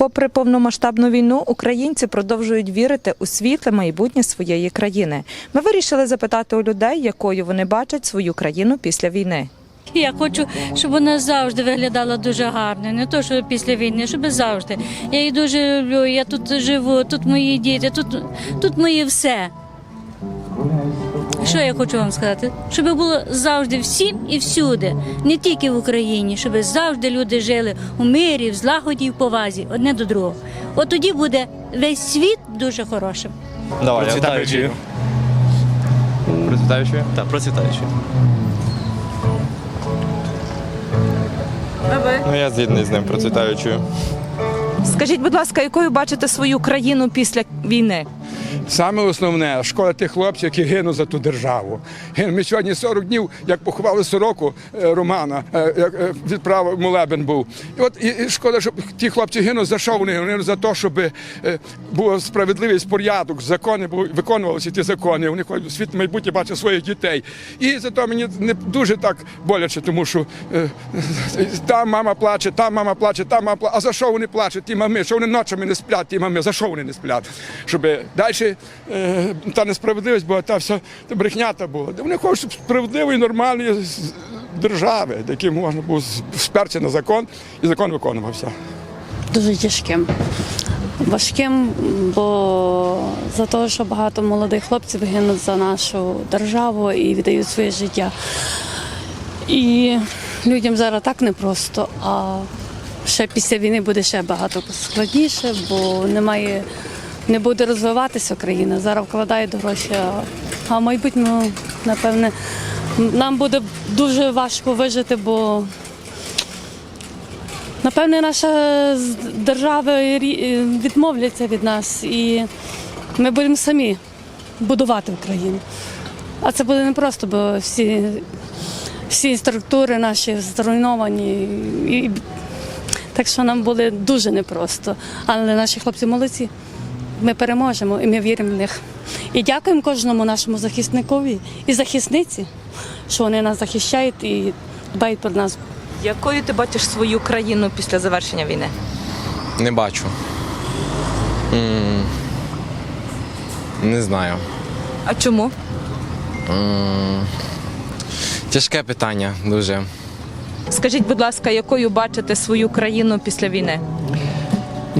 Попри повномасштабну війну, українці продовжують вірити у світле майбутнє своєї країни. Ми вирішили запитати у людей, якою вони бачать свою країну після війни. Я хочу, щоб вона завжди виглядала дуже гарно. Не то, що після війни, щоб завжди. Я її дуже люблю, я тут живу, тут мої діти, тут, тут моє все. Що я хочу вам сказати? Щоб було завжди всім і всюди, не тільки в Україні, щоб завжди люди жили у мирі, в злагоді і в повазі одне до другого. От тоді буде весь світ дуже хорошим. Давай, Процвітаючою. Процвітаючою? Так, процвітаючою. Ну я згідний з ним, процвітаючою. Скажіть, будь ласка, якою бачите свою країну після війни? Саме основне шкода тих хлопців, які гинуть за ту державу. Ми сьогодні 40 днів, як поховали сороку е, Романа, е, як е, відправив молебен був. І от і, шкода, щоб ті хлопці гинуть за що вони гинуть за те, щоб е, була справедливість, порядок, закони виконувалися ті закони. Вони хочуть світ майбутнє бачать своїх дітей. І за то мені не дуже так боляче, тому що е, там мама плаче, там мама плаче, там мама плаче. А за що вони плачуть? Ті мами, що вони ночами не сплять, ті мами, за що вони не сплять? Щоб далі е, та несправедливість була, та вся брехня та була. Вони хочуть справедливої, нормальної держави, де які можна було спертися на закон, і закон виконувався. дуже тяжким. Важким, бо за те, що багато молодих хлопців гинуть за нашу державу і віддають своє життя. І людям зараз так непросто, а ще після війни буде ще багато складніше, бо немає, не буде розвиватися країна. Зараз вкладають гроші, а- в майбутньому, напевне, нам буде дуже важко вижити, бо Напевне, наша держава відмовляться від нас, і ми будемо самі будувати Україну. А це буде непросто, бо всі, всі структури наші зруйновані. І, так що нам буде дуже непросто. Але наші хлопці молодці. Ми переможемо і ми віримо в них. І дякуємо кожному нашому захисникові і захисниці, що вони нас захищають і дбають про нас. Якою ти бачиш свою країну після завершення війни? Не бачу. М, Не знаю. А чому? Тяжке питання дуже. Скажіть, будь ласка, якою бачите свою країну після війни?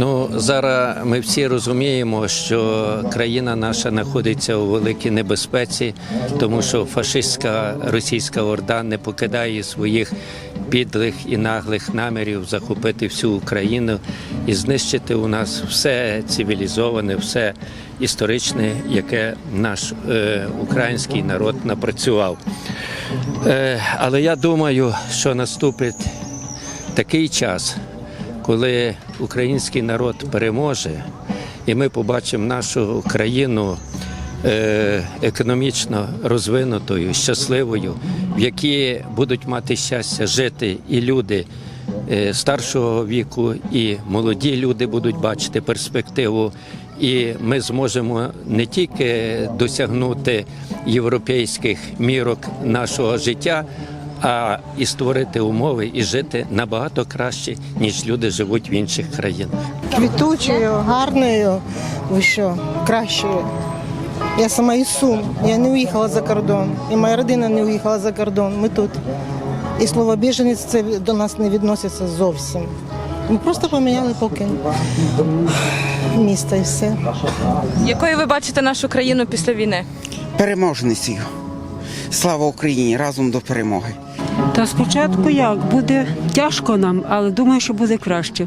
Ну зараз ми всі розуміємо, що країна наша знаходиться у великій небезпеці, тому що фашистська російська орда не покидає своїх підлих і наглих намірів захопити всю Україну і знищити у нас все цивілізоване, все історичне, яке наш е, український народ напрацював. Е, але я думаю, що наступить такий час, коли український народ переможе, і ми побачимо нашу країну е, економічно розвинутою, щасливою, в якій будуть мати щастя жити і люди е, старшого віку, і молоді люди будуть бачити перспективу. І ми зможемо не тільки досягнути європейських мірок нашого життя, а і створити умови і жити набагато краще, ніж люди живуть в інших країнах. квітучою, гарною, ви що, кращою. Я сама із Сум, я не уїхала за кордон, і моя родина не уїхала за кордон. Ми тут. І слово біженець це до нас не відноситься зовсім. Ми просто поміняли поки місто і все. Якою ви бачите нашу країну після війни? переможницею. Слава Україні! Разом до перемоги! Та спочатку як буде тяжко нам, але думаю, що буде краще.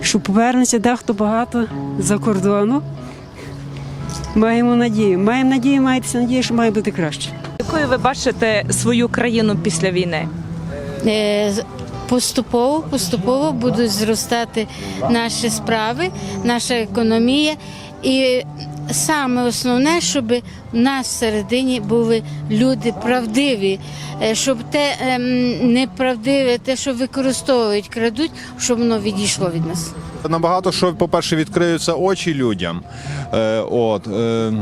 Що повернеться дехто багато за кордону. Маємо надію. Маємо надію, мається надію, що має бути краще. Якою ви бачите свою країну після війни? Е, Поступово, поступово будуть зростати наші справи, наша економія. І саме основне, щоб в нас всередині були люди правдиві, е, щоб те ем, неправдиве, те, що використовують, крадуть, щоб воно відійшло від нас. Набагато що, по-перше, відкриються очі людям. Е, от, е, Е,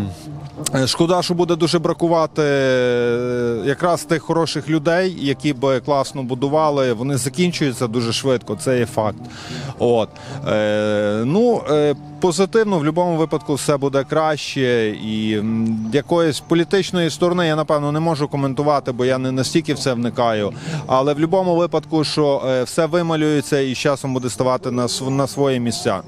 Шкода, що буде дуже бракувати е, якраз тих хороших людей, які б класно будували. Вони закінчуються дуже швидко, це є факт. От. Е, ну, е, позитивно, в будь-якому випадку все буде краще. І якоїсь політичної сторони я, напевно, не можу коментувати, бо я не настільки в це вникаю. Але в будь-якому випадку, що е, все вималюється і з часом буде ставати на, на свої місця.